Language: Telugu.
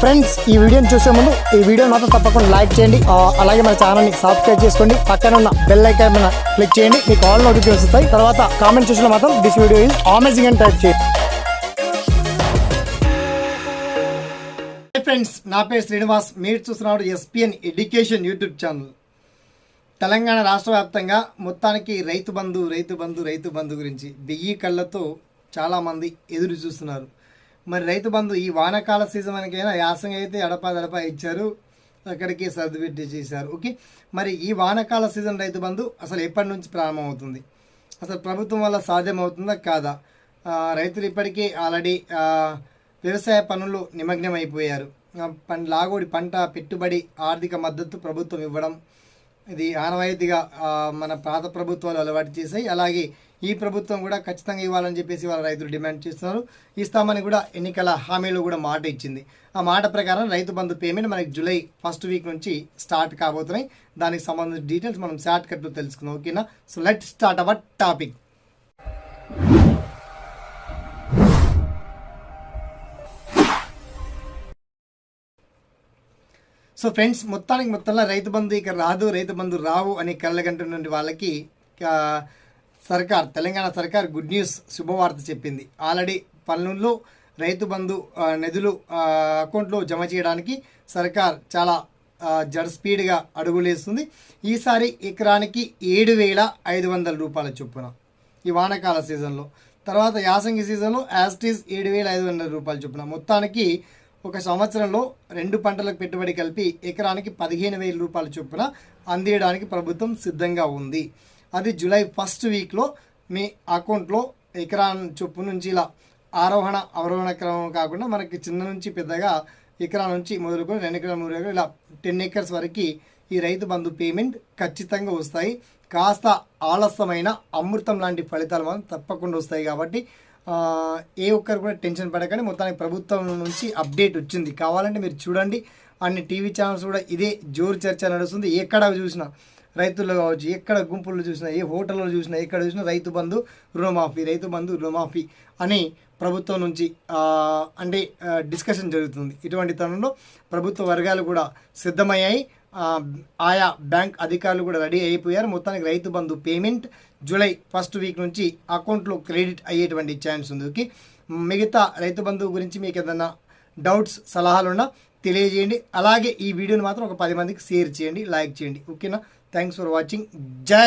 ఫ్రెండ్స్ ఈ వీడియోని చూసే ముందు ఈ వీడియో మాత్రం తప్పకుండా లైక్ చేయండి. అలాగే మన ఛానల్ని సబ్స్క్రైబ్ చేసుకోండి. పక్కన ఉన్న బెల్ ఐకాన్ మీద క్లిక్ చేయండి. మీకు ఆల్ నోటిఫికేషన్ వస్తాయి. తర్వాత కామెంట్ చూసిన మాత్రం దిస్ వీడియో ఈజ్ అమేజింగ్ అని టైప్ చేయండి. ఫ్రెండ్స్ నా పేరు శ్రీనివాస్. మీరు చూస్తున్నారు SPN education YouTube channel Telangana రాష్ట్ర వ్యాప్తంగా మొత్తానికి రైతు బంధు రైతు బంధు రైతు బంధు గురించి వెయ్యి కళ్ళతో చాలామంది ఎదురు చూస్తున్నారు. మరి రైతు బంధు ఈ వానకాల సీజన్ మనకైనా యాసంగా అయితే ఎడపా దడపా ఇచ్చారు. అక్కడికి సర్దుపెట్టి చేశారు. ఓకే? మరి ఈ వానకాల సీజన్ రైతు బంధు అసలు ఎప్పటి నుంచి ప్రారంభమవుతుంది? అసలు ప్రభుత్వం వల్ల సాధ్యమవుతుందా కాదా? రైతులు ఇప్పటికే ఆల్రెడీ వ్యవసాయ పనులు నిమగ్నం అయిపోయారు పం లాగోడి పంట పెట్టుబడి ఆర్థిక మద్దతు ప్రభుత్వం ఇవ్వడం ఇది ఆనవాయితీగా మన పాత ప్రభుత్వాలు అలవాటు చేశాయి. అలాగే ఈ ప్రభుత్వం కూడా ఖచ్చితంగా ఇవ్వాలని చెప్పేసి వాళ్ళ రైతులు డిమాండ్ చేస్తున్నారు. ఇస్తామని కూడా ఎన్నికల హామీలు కూడా మాట ఇచ్చింది. ఆ మాట ప్రకారం రైతు బంధు పేమెంట్ మనకి జూలై ఫస్ట్ వీక్ నుంచి స్టార్ట్ కాబోతున్నాయి. దానికి సంబంధించిన డీటెయిల్స్ మనం షార్ట్ కట్లో తెలుసుకుందాం ఓకేనా? So let start our topic. So friends మొత్తానికి మొత్తంలో రైతు బంధు ఇక రాదు రైతు బంధు రావు అని కళ్ళగంటున్నటువంటి వాళ్ళకి సర్కార్ తెలంగాణ సర్కార్ గుడ్ న్యూస్ శుభవార్త చెప్పింది. ఆల్రెడీ పనుల్లో రైతు బంధు నిధులు అకౌంట్లో జమ చేయడానికి సర్కార్ చాలా జడ్ స్పీడ్గా అడుగులేస్తుంది ఈసారి ఎకరానికి ఏడు వేల ఐదు వందల రూపాయల చొప్పున ఈ వానకాల సీజన్లో. తర్వాత యాసంగి సీజన్లో యాస్టీస్ ఏడు వేల ఐదు వందల రూపాయల చొప్పున. మొత్తానికి ఒక సంవత్సరంలో రెండు పంటలకు పెట్టుబడి కలిపి ఎకరానికి పదిహేను వేల రూపాయల చొప్పున అందియడానికి ప్రభుత్వం సిద్ధంగా ఉంది. అది జూలై ఫస్ట్ వీక్లో మీ అకౌంట్లో ఎకరా చొప్పు నుంచి ఇలా ఆరోహణ అవరోహణ క్రమం కాకుండా మనకి చిన్న నుంచి పెద్దగా ఎకరా నుంచి మొదలుకొని రెండు ఎకరాల మూడు ఎకరాలు ఇలా టెన్ ఎకర్స్ వరకు ఈ రైతు బంధు పేమెంట్ ఖచ్చితంగా వస్తాయి. కాస్త ఆలస్యమైన అమృతం లాంటి ఫలితాలు మనం తప్పకుండా వస్తాయి కాబట్టి ఏ ఒక్కరు కూడా టెన్షన్ పడకండి. మొత్తానికి ప్రభుత్వం నుంచి అప్డేట్ వచ్చింది. కావాలంటే మీరు చూడండి. అన్ని టీవీ ఛానల్స్ కూడా ఇదే జోరు చర్చ నడుస్తుంది. ఎక్కడ చూసినా రైతుల్లో కావచ్చు ఎక్కడ గుంపుల్లో చూసినా ఏ హోటల్లో చూసినా ఎక్కడ చూసినా రైతు బంధు రుణమాఫీ రైతు బంధు రుణమాఫీ అని ప్రభుత్వం నుంచి అంటే డిస్కషన్ జరుగుతుంది. ఇటువంటి తరుణంలో ప్రభుత్వ వర్గాలు కూడా సిద్ధమయ్యాయి. ఆయా బ్యాంక్ అధికారులు కూడా రెడీ అయిపోయారు. మొత్తానికి Rythu Bandhu payment July first week నుంచి అకౌంట్లో క్రెడిట్ అయ్యేటువంటి ఛాన్స్ ఉంది. మిగతా రైతు బంధువు గురించి మీకు ఏదైనా డౌట్స్ సలహాలున్నా తెలియజేయండి. అలాగే ఈ వీడియోని మాత్రం ఒక పది మందికి షేర్ చేయండి లైక్ చేయండి. ఓకేనా? థ్యాంక్స్ ఫర్ వాచింగ్ జై